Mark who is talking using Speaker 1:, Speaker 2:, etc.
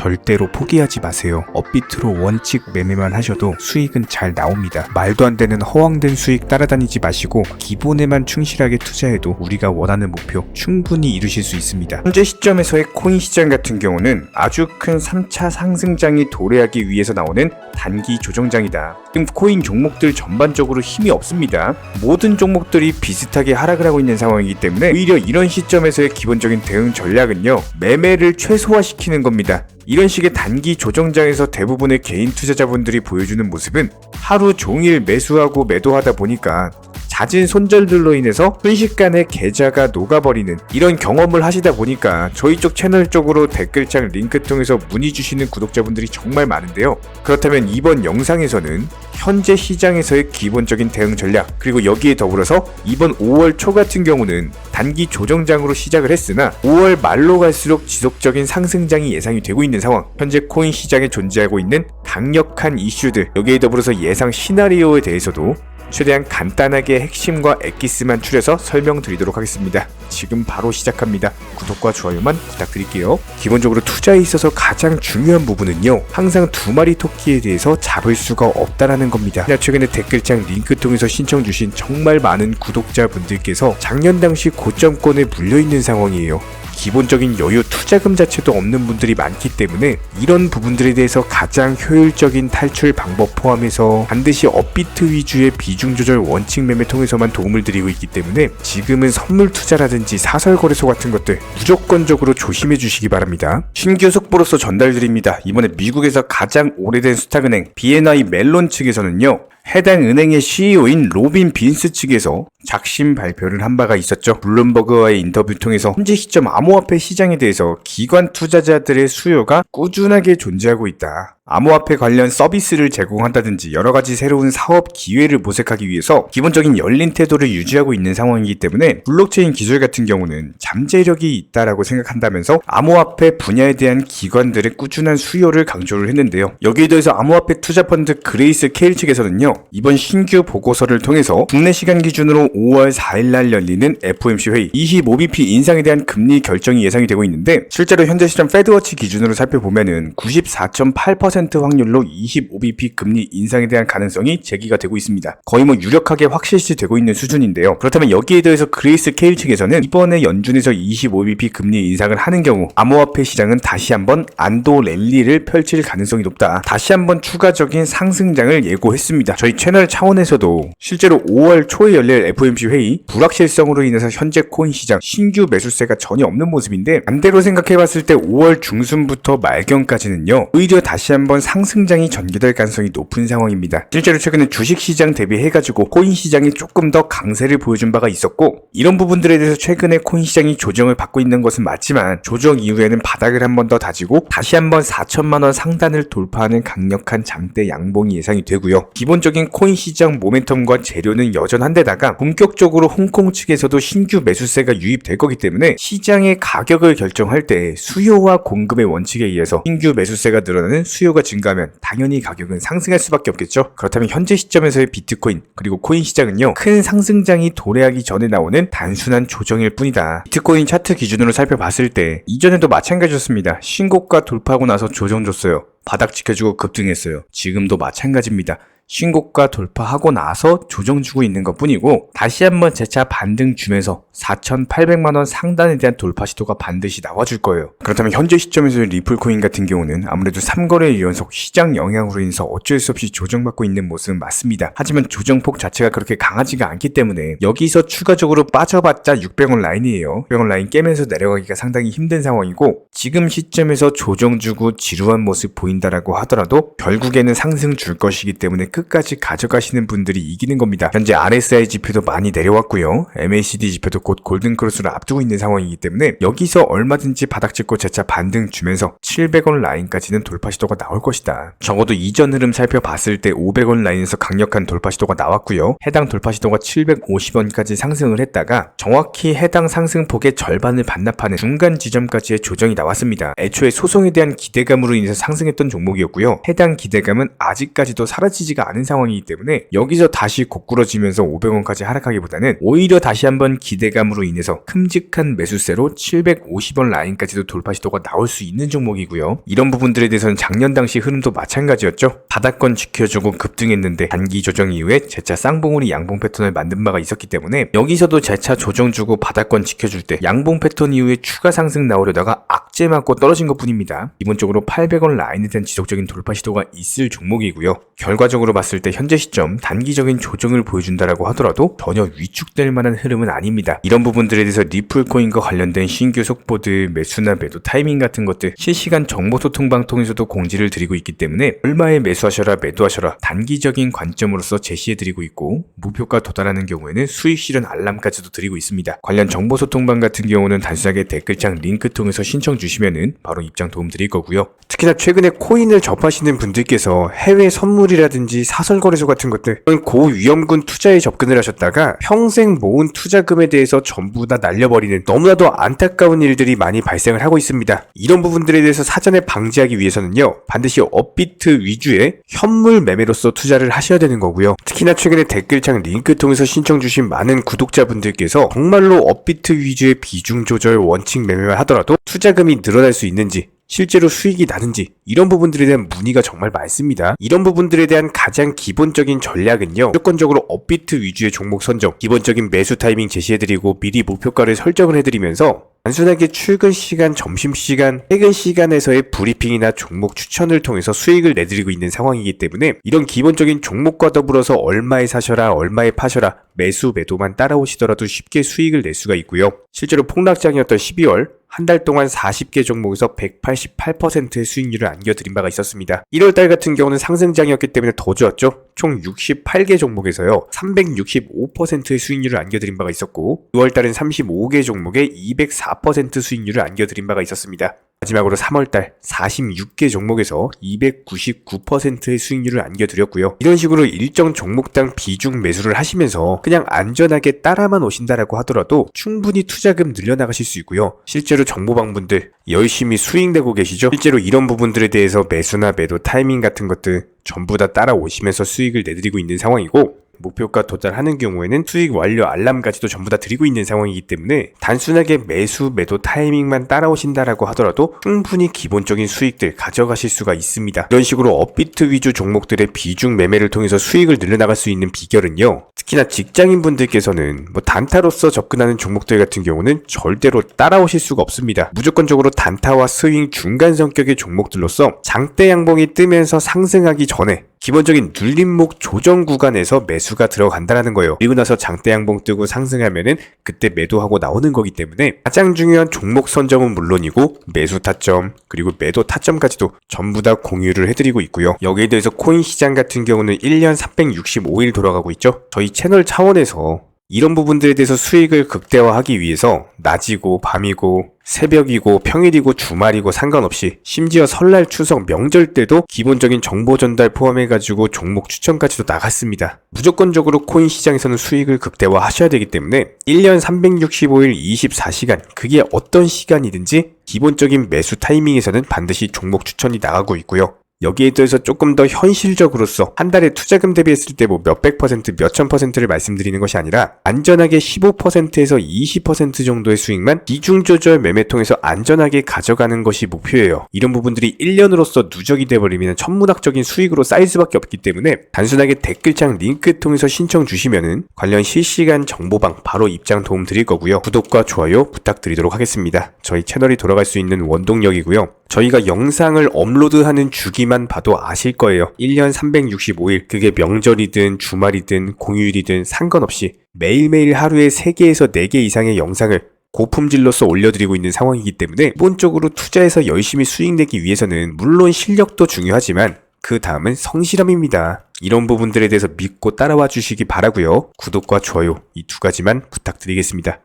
Speaker 1: 절대로 포기하지 마세요. 업비트로 원칙 매매만 하셔도 수익은 잘 나옵니다. 말도 안 되는 허황된 수익 따라다니지 마시고 기본에만 충실하게 투자해도 우리가 원하는 목표 충분히 이루실 수 있습니다. 현재 시점에서의 코인 시장 같은 경우는 아주 큰 3차 상승장이 도래하기 위해서 나오는 단기 조정장이다. 지금 코인 종목들 전반적으로 힘이 없습니다. 모든 종목들이 비슷하게 하락을 하고 있는 상황이기 때문에 오히려 이런 시점에서의 기본적인 대응 전략은요. 매매를 최소화시키는 겁니다. 이런 식의 단기 조정장에서 대부분의 개인 투자자분들이 보여주는 모습은 하루 종일 매수하고 매도하다 보니까 잦은 손절들로 인해서 순식간에 계좌가 녹아버리는 이런 경험을 하시다 보니까 저희 쪽 채널 쪽으로 댓글창 링크 통해서 문의 주시는 구독자분들이 정말 많은데요. 그렇다면 이번 영상에서는 현재 시장에서의 기본적인 대응 전략 그리고 여기에 더불어서 이번 5월 초 같은 경우는 단기 조정장으로 시작을 했으나 5월 말로 갈수록 지속적인 상승장이 예상이 되고 있는 상황 현재 코인 시장에 존재하고 있는 강력한 이슈들 여기에 더불어서 예상 시나리오에 대해서도 최대한 간단하게 핵심과 엑기스만 추려서 설명드리도록 하겠습니다. 지금 바로 시작합니다. 구독과 좋아요만 부탁드릴게요. 기본적으로 투자에 있어서 가장 중요한 부분은요. 항상 두 마리 토끼에 대해서 잡을 수가 없다라는 겁니다. 최근에 댓글창 링크 통해서 신청 주신 정말 많은 구독자분들께서 작년 당시 고점권에 물려있는 상황이에요. 기본적인 여유 투자금 자체도 없는 분들이 많기 때문에 이런 부분들에 대해서 가장 효율적인 탈출 방법 포함해서 반드시 업비트 위주의 비중 조절 원칙 매매 통해서만 도움을 드리고 있기 때문에 지금은 선물 투자라든지 사설 거래소 같은 것들 무조건적으로 조심해 주시기 바랍니다. 신규 속보로서 전달드립니다. 이번에 미국에서 가장 오래된 수탁은행 BNI 멜론 측에서는요. 해당 은행의 CEO인 로빈 빈스 측에서 작심 발표를 한 바가 있었죠. 블룸버그와의 인터뷰 통해서 현재 시점 암호화폐 시장에 대해서 기관 투자자들의 수요가 꾸준하게 존재하고 있다. 암호화폐 관련 서비스를 제공한다든지 여러 가지 새로운 사업 기회를 모색하기 위해서 기본적인 열린 태도를 유지하고 있는 상황이기 때문에 블록체인 기술 같은 경우는 잠재력이 있다라고 생각한다면서 암호화폐 분야에 대한 기관들의 꾸준한 수요를 강조를 했는데요. 여기에 더해서 암호화폐 투자 펀드 그레이스 케일 측에서는요. 이번 신규 보고서를 통해서 국내 시간 기준으로 5월 4일 날 열리는 FOMC 회의 25bp 인상에 대한 금리 결정이 예상이 되고 있는데 실제로 현재 시점 페드워치 기준으로 살펴보면은 94.8% 확률로 25bp 금리 인상에 대한 가능성이 제기가 되고 있습니다. 거의 뭐 유력하게 확실시 되고 있는 수준인데요. 그렇다면 여기에 대해서 그레이스 케일 측에서는 이번에 연준에서 25bp 금리 인상을 하는 경우 암호화폐 시장은 다시 한번 안도 랠리를 펼칠 가능성이 높다. 다시 한번 추가적인 상승장을 예고했습니다. 저희 채널 차원에서도 실제로 5월 초에 열릴 FOMC 회의 불확실성으로 인해서 현재 코인 시장 신규 매수세가 전혀 없는 모습인데 반대로 생각해봤을 때 5월 중순부터 말경까지는요 오히려 다시 한번 상승장이 전개될 가능성이 높은 상황입니다. 실제로 최근에 주식시장 대비해가지고 코인 시장이 조금 더 강세를 보여준 바가 있었고 이런 부분들에 대해서 최근에 코인 시장이 조정을 받고 있는 것은 맞지만 조정 이후에는 바닥을 한 번 더 다지고 다시 한번 4천만 원 상단을 돌파하는 강력한 장대 양봉이 예상이 되고요. 기본적인 코인 시장 모멘텀과 재료는 여전한데다가 본격적으로 홍콩 측에서도 신규 매수세가 유입될 거기 때문에 시장의 가격을 결정할 때 수요와 공급의 원칙에 의해서 신규 매수세가 늘어나는 수요가 증가하면 당연히 가격은 상승할 수밖에 없겠죠. 그렇다면 현재 시점에서의 비트코인 그리고 코인 시장은요 큰 상승장이 도래하기 전에 나오는 단순한 조정일 뿐이다. 비트코인 차트 기준으로 살펴봤을 때 이전에도 마찬가지였습니다. 신고가 돌파하고 나서 조정 줬어요. 바닥 지켜주고 급등했어요. 지금도 마찬가지입니다. 신고가 돌파하고 나서 조정 주고 있는 것 뿐이고 다시 한번 재차 반등 주면서 4,800만 원 상단에 대한 돌파 시도가 반드시 나와줄 거예요. 그렇다면 현재 시점에서 리플코인 같은 경우는 아무래도 3거래 연속 시장 영향으로 인해서 어쩔 수 없이 조정받고 있는 모습은 맞습니다. 하지만 조정폭 자체가 그렇게 강하지가 않기 때문에 여기서 추가적으로 빠져봤자 600원 라인이에요. 600원 라인 깨면서 내려가기가 상당히 힘든 상황이고 지금 시점에서 조정 주고 지루한 모습 보인다라고 하더라도 결국에는 상승 줄 것이기 때문에 끝까지 가져가시는 분들이 이기는 겁니다. 현재 RSI 지표도 많이 내려왔고요. MACD 지표도 곧 골든크로스를 앞두고 있는 상황이기 때문에 여기서 얼마든지 바닥 찍고 재차 반등 주면서 700원 라인까지는 돌파 시도가 나올 것이다. 적어도 이전 흐름 살펴봤을 때 500원 라인에서 강력한 돌파 시도가 나왔고요. 해당 돌파 시도가 750원까지 상승을 했다가 정확히 해당 상승폭의 절반을 반납하는 중간 지점까지의 조정이 나왔습니다. 애초에 소송에 대한 기대감으로 인해서 상승했던 종목이었고요. 해당 기대감은 아직까지도 사라지지가 않은 상황이기 때문에 여기서 다시 고꾸러지면서 500원까지 하락하기보다는 오히려 다시 한번 기대감으로 인해서 큼직한 매수세로 750원 라인까지도 돌파 시도가 나올 수 있는 종목이고요. 이런 부분들에 대해서는 작년 당시 흐름도 마찬가지였죠. 바닥권 지켜주고 급등했는데 단기 조정 이후에 재차 쌍봉우리 양봉 패턴을 만든 바가 있었기 때문에 여기서도 재차 조정 주고 바닥권 지켜줄 때 양봉 패턴 이후에 추가 상승 나오려다가 악재 맞고 떨어진 것 뿐입니다. 기본적으로 800원 라인에 대한 지속적인 돌파 시도가 있을 종목이고요. 결과적으로 봤을 때 현재 시점 단기적인 조정을 보여준다라고 하더라도 전혀 위축될 만한 흐름은 아닙니다. 이런 부분들에 대해서 리플코인과 관련된 신규 속보들, 매수나 매도 타이밍 같은 것들 실시간 정보 소통 방통에서도 공지를 드리고 있기 때문에 얼마에 매수하셔라 매도하셔라 단기적인 관점으로서 제시해드리고 있고 목표가 도달하는 경우에는 수익 실현 알람까지도 드리고 있습니다. 관련 정보 소통방 같은 경우는 단순하게 댓글창 링크 통해서 신청 주시면은 바로 입장 도움 드릴 거고요. 특히나 최근에 코인을 접하시는 분들께서 해외 선물이라든지 사설 거래소 같은 것들 고위험군 투자에 접근을 하셨다가 평생 모은 투자금에 대해서 전부 다 날려버리는 너무나도 안타까운 일들이 많이 발생을 하고 있습니다. 이런 부분들에 대해서 사전에 방지하기 위해서는요 반드시 업비트 위주의 현물 매매로서 투자를 하셔야 되는 거고요. 특히나 최근에 댓글창 링크 통해서 신청 주신 많은 구독자분들께서 정말로 업비트 위주의 비중 조절 원칙 매매만 하더라도 투자금이 늘어날 수 있는지 실제로 수익이 나는지 이런 부분들에 대한 문의가 정말 많습니다. 이런 부분들에 대한 가장 기본적인 전략은요. 무조건적으로 업비트 위주의 종목 선정, 기본적인 매수 타이밍 제시해드리고 미리 목표가를 설정을 해드리면서 단순하게 출근 시간, 점심 시간, 퇴근 시간에서의 브리핑이나 종목 추천을 통해서 수익을 내드리고 있는 상황이기 때문에 이런 기본적인 종목과 더불어서 얼마에 사셔라, 얼마에 파셔라, 매수, 매도만 따라오시더라도 쉽게 수익을 낼 수가 있고요. 실제로 폭락장이었던 12월 한 달 동안 40개 종목에서 188%의 수익률을 안겨드린 바가 있었습니다. 1월달 같은 경우는 상승장이었기 때문에 더 좋았죠. 총 68개 종목에서요 365%의 수익률을 안겨드린 바가 있었고 6월달은 35개 종목에 204% 수익률을 안겨드린 바가 있었습니다. 마지막으로 3월달 46개 종목에서 299%의 수익률을 안겨드렸고요. 이런 식으로 일정 종목당 비중 매수를 하시면서 그냥 안전하게 따라만 오신다라고 하더라도 충분히 투자금 늘려나가실 수 있고요. 실제로 정보방분들 열심히 수익 내고 계시죠? 실제로 이런 부분들에 대해서 매수나 매도 타이밍 같은 것들 전부 다 따라오시면서 수익을 내드리고 있는 상황이고 목표가 도달하는 경우에는 수익 완료 알람까지도 전부 다 드리고 있는 상황이기 때문에 단순하게 매수 매도 타이밍만 따라오신다라고 하더라도 충분히 기본적인 수익들 가져가실 수가 있습니다. 이런 식으로 업비트 위주 종목들의 비중 매매를 통해서 수익을 늘려나갈 수 있는 비결은요. 특히나 직장인 분들께서는 뭐 단타로서 접근하는 종목들 같은 경우는 절대로 따라오실 수가 없습니다. 무조건적으로 단타와 스윙 중간 성격의 종목들로서 장대 양봉이 뜨면서 상승하기 전에 기본적인 눌림목 조정 구간에서 매수가 들어간다라는 거예요. 그리고 나서 장대 양봉 뜨고 상승하면은 그때 매도하고 나오는 거기 때문에 가장 중요한 종목 선점은 물론이고 매수 타점 그리고 매도 타점까지도 전부 다 공유를 해드리고 있고요. 여기에 대해서 코인 시장 같은 경우는 1년 365일 돌아가고 있죠. 저희 채널 차원에서 이런 부분들에 대해서 수익을 극대화하기 위해서 낮이고 밤이고 새벽이고 평일이고 주말이고 상관없이 심지어 설날 추석 명절 때도 기본적인 정보 전달 포함해가지고 종목 추천까지도 나갔습니다. 무조건적으로 코인 시장에서는 수익을 극대화 하셔야 되기 때문에 1년 365일 24시간 그게 어떤 시간이든지 기본적인 매수 타이밍에서는 반드시 종목 추천이 나가고 있고요. 여기에 대해서 조금 더 현실적으로서 한 달에 투자금 대비했을 때 뭐 몇백 퍼센트, 몇천 퍼센트를 말씀드리는 것이 아니라 안전하게 15%에서 20% 정도의 수익만 비중 조절 매매 통해서 안전하게 가져가는 것이 목표예요. 이런 부분들이 1년으로서 누적이 돼버리면 천문학적인 수익으로 쌓일 수밖에 없기 때문에 단순하게 댓글창 링크 통해서 신청 주시면은 관련 실시간 정보방 바로 입장 도움 드릴 거고요. 구독과 좋아요 부탁드리도록 하겠습니다. 저희 채널이 돌아갈 수 있는 원동력이고요. 저희가 영상을 업로드하는 주기만 봐도 아실 거예요. 1년 365일, 그게 명절이든 주말이든 공휴일이든 상관없이 매일매일 하루에 3개에서 4개 이상의 영상을 고품질로서 올려드리고 있는 상황이기 때문에 기본적으로 투자해서 열심히 수익 내기 위해서는 물론 실력도 중요하지만 그 다음은 성실함입니다. 이런 부분들에 대해서 믿고 따라와 주시기 바라고요. 구독과 좋아요 이 두 가지만 부탁드리겠습니다.